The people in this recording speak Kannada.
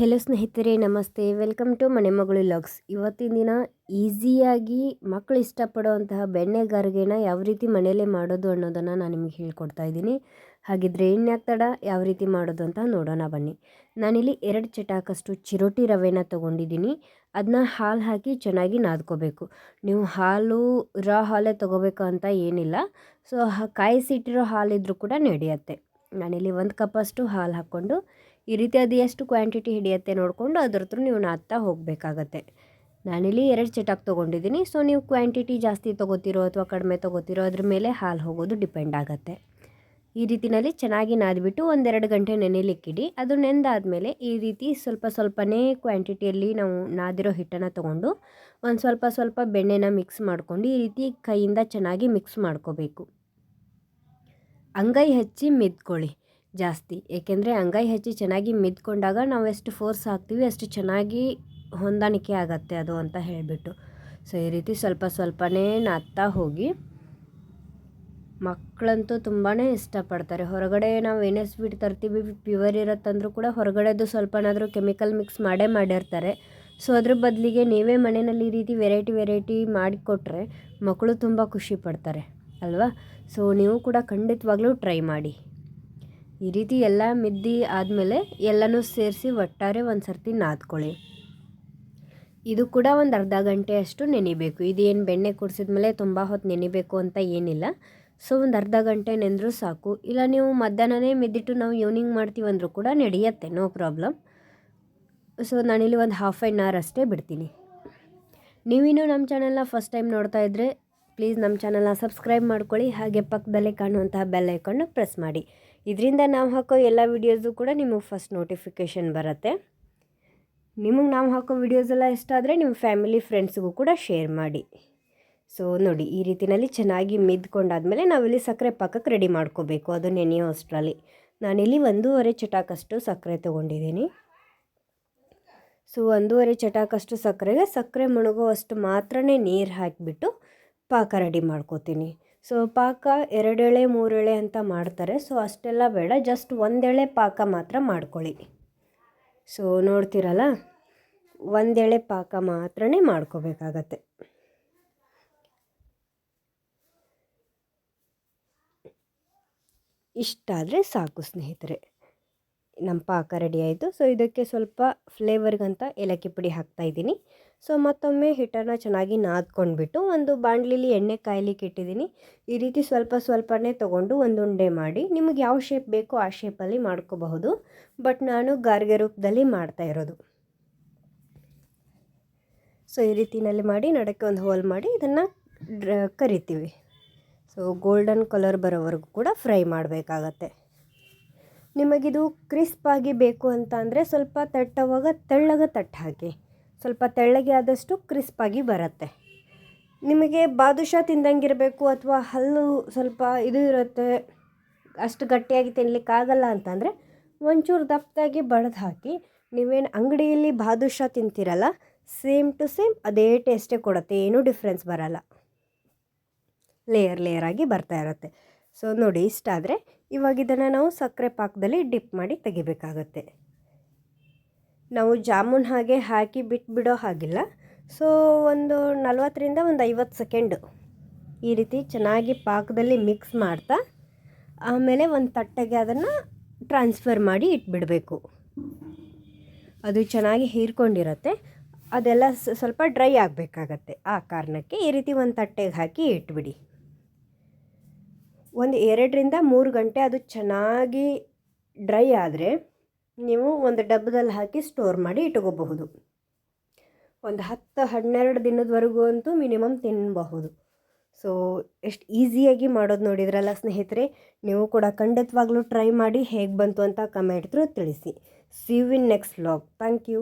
ಹೆಲೋ ಸ್ನೇಹಿತರೆ, ನಮಸ್ತೆ. ವೆಲ್ಕಮ್ ಟು ಮನೆ ಮಗಳು ಲಾಗ್ಸ್ ಇವತ್ತಿನ ದಿನ ಈಸಿಯಾಗಿ ಮಕ್ಕಳು ಇಷ್ಟಪಡುವಂತಹ ಬೆಣ್ಣೆಗಾರಿಗೆನ ಯಾವ ರೀತಿ ಮನೆಯಲ್ಲೇ ಮಾಡೋದು ಅನ್ನೋದನ್ನು ನಾನು ನಿಮಗೆ ಹೇಳ್ಕೊಡ್ತಾ ಇದ್ದೀನಿ. ಹಾಗಿದ್ರೆ ಇನ್ಯಾಕೆ ತಡ? ಯಾವ ರೀತಿ ಮಾಡೋದು ಅಂತ ನೋಡೋಣ ಬನ್ನಿ. ನಾನಿಲ್ಲಿ ಎರಡು ಚಟಾಕಷ್ಟು ಚಿರೋಟಿ ರವೆನ ತೊಗೊಂಡಿದ್ದೀನಿ. ಅದನ್ನ ಹಾಲು ಹಾಕಿ ಚೆನ್ನಾಗಿ ನಾದ್ಕೋಬೇಕು. ನೀವು ಹಾಲು, ರಾ ಹಾಲೇ ತೊಗೋಬೇಕು ಅಂತ ಏನಿಲ್ಲ. ಸೊ ಕಾಯಿಸಿಟ್ಟಿರೋ ಹಾಲಿದ್ರೂ ಕೂಡ ನಡೆಯುತ್ತೆ. ನಾನಿಲ್ಲಿ ಒಂದು ಕಪ್ಪಷ್ಟು ಹಾಲು ಹಾಕ್ಕೊಂಡು ಈ ರೀತಿ ಅದು ಎಷ್ಟು ಕ್ವಾಂಟಿಟಿ ಹಿಡಿಯುತ್ತೆ ನೋಡಿಕೊಂಡು ಅದ್ರ ಹತ್ರ ನೀವು ನಾದ್ತಾ ಹೋಗಬೇಕಾಗತ್ತೆ. ನಾನಿಲ್ಲಿ ಎರಡು ಚಟಾಕ್ ತೊಗೊಂಡಿದ್ದೀನಿ. ಸೊ ನೀವು ಕ್ವಾಂಟಿಟಿ ಜಾಸ್ತಿ ತೊಗೋತಿರೋ ಅಥವಾ ಕಡಿಮೆ ತೊಗೋತಿರೋ ಅದ್ರ ಮೇಲೆ ಹಾಲು ಹೋಗೋದು ಡಿಪೆಂಡ್ ಆಗುತ್ತೆ. ಈ ರೀತಿಯಲ್ಲಿ ಚೆನ್ನಾಗಿ ನಾದ್ಬಿಟ್ಟು ಒಂದೆರಡು ಗಂಟೆ ನೆನೆಲಿಕ್ಕಿಡಿ. ಅದು ನೆಂದಾದಮೇಲೆ ಈ ರೀತಿ ಸ್ವಲ್ಪ ಸ್ವಲ್ಪನೇ ಕ್ವಾಂಟಿಟಿಯಲ್ಲಿ ನಾವು ನಾದಿರೋ ಹಿಟ್ಟನ್ನು ತೊಗೊಂಡು ಒಂದು ಸ್ವಲ್ಪ ಸ್ವಲ್ಪ ಬೆಣ್ಣೆನ ಮಿಕ್ಸ್ ಮಾಡ್ಕೊಂಡು ಈ ರೀತಿ ಕೈಯಿಂದ ಚೆನ್ನಾಗಿ ಮಿಕ್ಸ್ ಮಾಡ್ಕೋಬೇಕು. ಅಂಗೈ ಹಚ್ಚಿ ಮಿದ್ಕೊಳ್ಳಿ. ಜಾಸ್ತಿ. ಏಕೆಂದರೆ ಅಂಗೈ ಹೆಚ್ಚಿ ಚೆನ್ನಾಗಿ ಮಿದ್ಕೊಂಡಾಗ ನಾವು ಎಷ್ಟು ಫೋರ್ಸ್ ಹಾಕ್ತೀವಿ ಅಷ್ಟು ಚೆನ್ನಾಗಿ ಹೊಂದಾಣಿಕೆ ಆಗತ್ತೆ ಅದು ಅಂತ ಹೇಳಿಬಿಟ್ಟು. ಸೊ ಈ ರೀತಿ ಸ್ವಲ್ಪ ಸ್ವಲ್ಪನೇ ನಾದ್ತಾ ಹೋಗಿ. ಮಕ್ಕಳಂತೂ ತುಂಬಾ ಇಷ್ಟಪಡ್ತಾರೆ. ಹೊರಗಡೆ ನಾವು ಏನೇ ಸ್ವೀಟ್ ತರ್ತೀವಿ ಪ್ಯೂರ್ ಇರತ್ತಂದ್ರೂ ಕೂಡ ಹೊರಗಡೆದು ಸ್ವಲ್ಪನಾದರೂ ಕೆಮಿಕಲ್ ಮಿಕ್ಸ್ ಮಾಡೇ ಮಾಡಿರ್ತಾರೆ. ಸೊ ಅದ್ರ ಬದಲಿಗೆ ನೀವೇ ಮನೆಯಲ್ಲಿ ಈ ರೀತಿ ವೆರೈಟಿ ವೆರೈಟಿ ಮಾಡಿಕೊಟ್ರೆ ಮಕ್ಕಳು ತುಂಬ ಖುಷಿ ಪಡ್ತಾರೆ. ಅಲ್ವಾ? ಸೊ ನೀವು ಕೂಡ ಖಂಡಿತವಾಗ್ಲೂ ಟ್ರೈ ಮಾಡಿ. ಈ ರೀತಿ ಎಲ್ಲ ಮಿದ್ದಿ ಆದಮೇಲೆ ಎಲ್ಲನೂ ಸೇರಿಸಿ ಒಟ್ಟಾರೆ ಒಂದು ಸರ್ತಿ ನಾದ್ಕೊಳ್ಳಿ. ಇದು ಕೂಡ ಒಂದು ಅರ್ಧ ಗಂಟೆ ಅಷ್ಟು ನೆನಿಬೇಕು. ಇದೇನು ಬೆಣ್ಣೆ ಕುಡಿಸಿದ್ಮೇಲೆ ತುಂಬ ಹೊತ್ತು ನೆನಿಬೇಕು ಅಂತ ಏನಿಲ್ಲ. ಸೊ, ಒಂದು ಅರ್ಧ ಗಂಟೆ ನೆಂದರೂ ಸಾಕು. ಇಲ್ಲ, ನೀವು ಮಧ್ಯಾಹ್ನನೇ ಮಿದ್ದಿಟ್ಟು ನಾವು ಈವ್ನಿಂಗ್ ಅಂದರೂ ಕೂಡ ನಡೆಯುತ್ತೆ ನೋ ಪ್ರಾಬ್ಲಮ್ ಸೊ, ನಾನಿಲ್ಲಿ ಒಂದು ಹಾಫ್ ಆ್ಯನ್ ಅವರ್ ಅಷ್ಟೇ ಬಿಡ್ತೀನಿ. ನೀವಿನ್ನೂ ನಮ್ಮ ಚಾನಲ್ನ ಫಸ್ಟ್ ಟೈಮ್ ನೋಡ್ತಾ ಇದ್ದರೆ ಪ್ಲೀಸ್ ನಮ್ಮ ಚಾನಲ್ನ ಸಬ್ಸ್ಕ್ರೈಬ್ ಮಾಡ್ಕೊಳ್ಳಿ. ಹಾಗೆ ಪಕ್ಕದಲ್ಲೇ ಕಾಣುವಂತಹ ಬೆಲ್ ಐಕನ್ನು ಪ್ರೆಸ್ ಮಾಡಿ. ಇದರಿಂದ ನಾವು ಹಾಕೋ ಎಲ್ಲ ವಿಡಿಯೋಸು ಕೂಡ ನಿಮಗೆ ಫಸ್ಟ್ ನೋಟಿಫಿಕೇಷನ್ ಬರುತ್ತೆ. ನಿಮಗೆ ನಾವು ಹಾಕೋ ವೀಡಿಯೋಸ್ ಎಲ್ಲ ಇಷ್ಟ ಆದರೆ ನಿಮ್ಮ ಫ್ಯಾಮಿಲಿ ಫ್ರೆಂಡ್ಸ್ಗೂ ಕೂಡ ಶೇರ್ ಮಾಡಿ. ಸೊ ನೋಡಿ, ಈ ರೀತಿಯಲ್ಲಿ ಚೆನ್ನಾಗಿ ಮಿದ್ಕೊಂಡಾದ್ಮೇಲೆ ನಾವಿಲ್ಲಿ ಸಕ್ಕರೆ ಪಾಕಕ್ಕೆ ರೆಡಿ ಮಾಡ್ಕೋಬೇಕು. ಅದು ನೆನೆಯೋ ಅಷ್ಟರಲ್ಲಿ. ನಾನಿಲ್ಲಿ ಒಂದೂವರೆ ಚಟಾಕಷ್ಟು ಸಕ್ಕರೆ ತೊಗೊಂಡಿದ್ದೀನಿ. ಸೊ ಒಂದೂವರೆ ಚಟಾಕಷ್ಟು ಸಕ್ಕರೆಗೆ ಸಕ್ಕರೆ ಮುಳುಗುವಷ್ಟು ಮಾತ್ರನೇ ನೀರು ಹಾಕಿಬಿಟ್ಟು ಪಾಕ ರೆಡಿ ಮಾಡ್ಕೋತೀನಿ. ಸೊ ಪಾಕ ಎರಡೆಳೆ, ಮೂರೆಳೆ ಅಂತ ಮಾಡ್ತಾರೆ. ಸೊ ಅಷ್ಟೆಲ್ಲ ಬೇಡ ಜಸ್ಟ್ ಒಂದೆಳೆ ಪಾಕ ಮಾತ್ರ ಮಾಡ್ಕೊಳ್ಳಿ. ಸೊ ನೋಡ್ತೀರಲ್ಲ, ಒಂದೆಳೆ ಪಾಕ ಮಾತ್ರ ಮಾಡ್ಕೋಬೇಕಾಗತ್ತೆ. ಇಷ್ಟಾದರೆ ಸಾಕು ಸ್ನೇಹಿತರೆ. ನಮ್ಮ ಪಾಕ ರೆಡಿ ಆಯಿತು. ಸೊ ಇದಕ್ಕೆ ಸ್ವಲ್ಪ ಫ್ಲೇವರ್ಗಂತ ಏಲಕ್ಕಿ ಪುಡಿ ಹಾಕ್ತಾಯಿದ್ದೀನಿ ಸೊ ಮತ್ತೊಮ್ಮೆ ಹಿಟ್ಟನ್ನು ಚೆನ್ನಾಗಿ ನಾದ್ಕೊಂಡ್ಬಿಟ್ಟು ಒಂದು ಬಾಣಲಿಲಿ ಎಣ್ಣೆ ಕಾಯ್ಲಿಕ್ಕೆ ಇಟ್ಟಿದ್ದೀನಿ. ಈ ರೀತಿ ಸ್ವಲ್ಪ ಸ್ವಲ್ಪನೇ ತೊಗೊಂಡು ಒಂದು ಉಂಡೆ ಮಾಡಿ ನಿಮಗೆ ಯಾವ ಶೇಪ್ ಬೇಕೋ ಆ ಶೇಪಲ್ಲಿ ಮಾಡ್ಕೋಬಹುದು. ಬಟ್ ನಾನು ಗಾರ್ಗೆ ರೂಪದಲ್ಲಿ ಮಾಡ್ತಾ ಇರೋದು. ಸೊ ಈ ರೀತಿಯಲ್ಲಿ ಮಾಡಿ ನಡಕ್ಕೆ ಒಂದು ಹೋಲ್ ಮಾಡಿ ಇದನ್ನು ಕರಿತೀವಿ. ಸೊ ಗೋಲ್ಡನ್ ಕಲರ್ ಬರೋವರೆಗೂ ಕೂಡ ಫ್ರೈ ಮಾಡಬೇಕಾಗತ್ತೆ. ನಿಮಗಿದು ಕ್ರಿಸ್ಪಾಗಿ ಬೇಕು ಅಂತ ಅಂದರೆ ಸ್ವಲ್ಪ ತಟ್ಟವಾಗ ತೆಳ್ಳಗೆ ತಟ್ಟಾಕಿ ಸ್ವಲ್ಪ ತೆಳ್ಳಗೆ ಆದಷ್ಟು ಕ್ರಿಸ್ಪಾಗಿ ಬರುತ್ತೆ. ನಿಮಗೆ ಬಾದುಷಾ ತಿಂದಂಗಿರಬೇಕು ಅಥವಾ ಹಲ್ಲು ಸ್ವಲ್ಪ ಇದು ಇರುತ್ತೆ, ಅಷ್ಟು ಗಟ್ಟಿಯಾಗಿ ತಿನ್ನಲಿಕ್ಕಾಗಲ್ಲ ಅಂತಂದರೆ ಒಂಚೂರು ದಪ್ಪದಾಗಿ ಬಡ್ದು ಹಾಕಿ, ನೀವೇನು ಅಂಗಡಿಯಲ್ಲಿ ಬಾದುಷಾ ತಿಂತೀರಲ್ಲ, ಸೇಮ್ ಟು ಸೇಮ್ ಅದೇ ಟೇಸ್ಟೇ ಕೊಡುತ್ತೆ, ಏನೂ ಡಿಫ್ರೆನ್ಸ್ ಬರಲ್ಲ. ಲೇಯರ್ ಲೇಯರ್ ಆಗಿ ಬರ್ತಾ ಇರುತ್ತೆ. ಸೊ ನೋಡಿ ಇಷ್ಟ ಆದರೆ ಇವಾಗ ಇದನ್ನು ನಾವು ಸಕ್ಕರೆ ಪಾಕದಲ್ಲಿ ಡಿಪ್ ಮಾಡಿ ತೆಗಿಬೇಕಾಗತ್ತೆ. ನಾವು ಜಾಮೂನ್ ಹಾಗೆ ಹಾಕಿ ಬಿಟ್ಬಿಡೋ ಹಾಗಿಲ್ಲ. ಸೊ ಒಂದು ನಲ್ವತ್ತರಿಂದ ಒಂದು ಐವತ್ತು ಸೆಕೆಂಡು ಈ ರೀತಿ ಚೆನ್ನಾಗಿ ಪಾಕದಲ್ಲಿ ಮಿಕ್ಸ್ ಮಾಡ್ತಾ ಆಮೇಲೆ ಒಂದು ತಟ್ಟೆಗೆ ಅದನ್ನು ಟ್ರಾನ್ಸ್ಫರ್ ಮಾಡಿ ಇಟ್ಬಿಡಬೇಕು. ಅದು ಚೆನ್ನಾಗಿ ಹೀರ್ಕೊಂಡಿರತ್ತೆ. ಅದೆಲ್ಲ ಸ್ವಲ್ಪ ಡ್ರೈ ಆಗಬೇಕಾಗತ್ತೆ. ಆ ಕಾರಣಕ್ಕೆ ಈ ರೀತಿ ಒಂದು ತಟ್ಟೆಗೆ ಹಾಕಿ ಇಟ್ಬಿಡಿ. ಒಂದು ಎರಡರಿಂದ ಮೂರು ಗಂಟೆ ಅದು ಚೆನ್ನಾಗಿ ಡ್ರೈ ಆದರೆ ನೀವು ಒಂದು ಡಬ್ಬದಲ್ಲಿ ಹಾಕಿ ಸ್ಟೋರ್ ಮಾಡಿ ಇಟ್ಕೋಬಹುದು. ಒಂದು ಹತ್ತು ಹನ್ನೆರಡು ದಿನದವರೆಗೂ ಅಂತೂ ಮಿನಿಮಮ್ ತಿನ್ನಬಹುದು ಸೊ ಎಷ್ಟು ಈಸಿಯಾಗಿ ಮಾಡೋದು ನೋಡಿದ್ರಲ್ಲ ಸ್ನೇಹಿತರೆ, ನೀವು ಕೂಡ ಖಂಡಿತವಾಗ್ಲೂ ಟ್ರೈ ಮಾಡಿ ಹೇಗೆ ಬಂತು ಅಂತ ಕಮೆಂಟ್ ಥ್ರೂ ತಿಳಿಸಿ. See in next vlog thank you